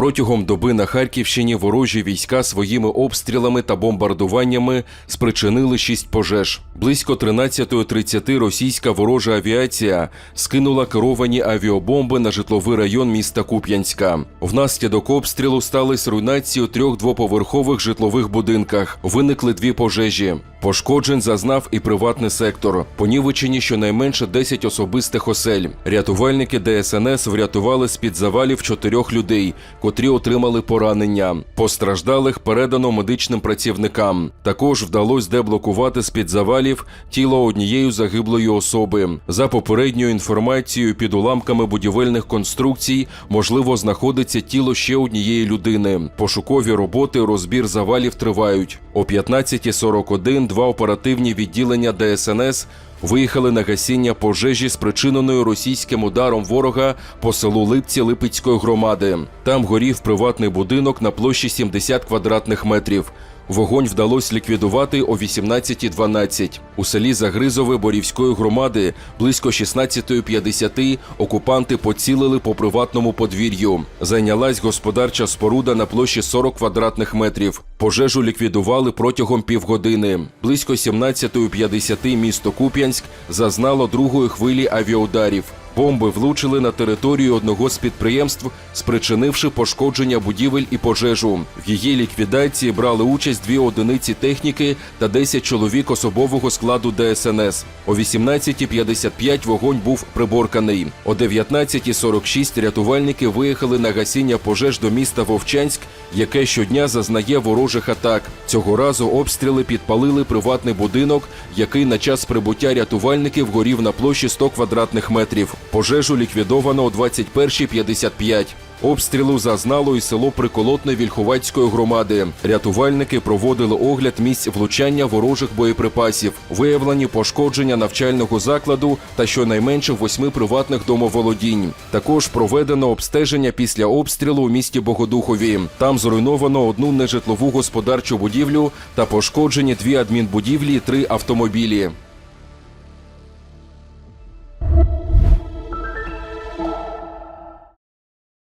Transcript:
Протягом доби на Харківщині ворожі війська своїми обстрілами та бомбардуваннями спричинили шість пожеж. Близько 13.30 російська ворожа авіація скинула керовані авіабомби на житловий район міста Куп'янська. Внаслідок обстрілу стались руйнації у трьох двоповерхових житлових будинках. Виникли дві пожежі. Пошкоджень зазнав і приватний сектор. Понівечені щонайменше 10 особистих осель. Рятувальники ДСНС врятували з-під завалів чотирьох людей, котрі отримали поранення. Постраждалих передано медичним працівникам. Також вдалося деблокувати з-під завалів тіло однієї загиблої особи. За попередньою інформацією, під уламками будівельних конструкцій можливо знаходиться тіло ще однієї людини. Пошукові роботи, розбір завалів тривають. О 15.41 два оперативні відділення ДСНС виїхали на гасіння пожежі, спричиненої російським ударом ворога по селу Липці Липецької громади. Там горів приватний будинок на площі 70 квадратних метрів. Вогонь вдалося ліквідувати о 18.12. У селі Загризове Борівської громади близько 16.50 окупанти поцілили по приватному подвір'ю. Зайнялась господарча споруда на площі 40 квадратних метрів. Пожежу ліквідували протягом півгодини. Близько 17.50 місто Куп'янськ зазнало другої хвилі авіаударів. Бомби влучили на територію одного з підприємств, спричинивши пошкодження будівель і пожежу. В її ліквідації брали участь дві одиниці техніки та 10 чоловік особового складу ДСНС. О 18.55 вогонь був приборканий. О 19.46 рятувальники виїхали на гасіння пожеж до міста Вовчанськ, яке щодня зазнає ворожих атак. Цього разу обстріли підпалили приватний будинок, який на час прибуття рятувальників горів на площі 100 квадратних метрів. Пожежу ліквідовано о 21.55. Обстрілу зазнало і село Приколотне Вільховацької громади. Рятувальники проводили огляд місць влучання ворожих боєприпасів, виявлені пошкодження навчального закладу та щонайменше восьми приватних домоволодінь. Також проведено обстеження після обстрілу у місті Богодухові. Там зруйновано одну нежитлову господарчу будівлю та пошкоджені дві адмінбудівлі, і три автомобілі.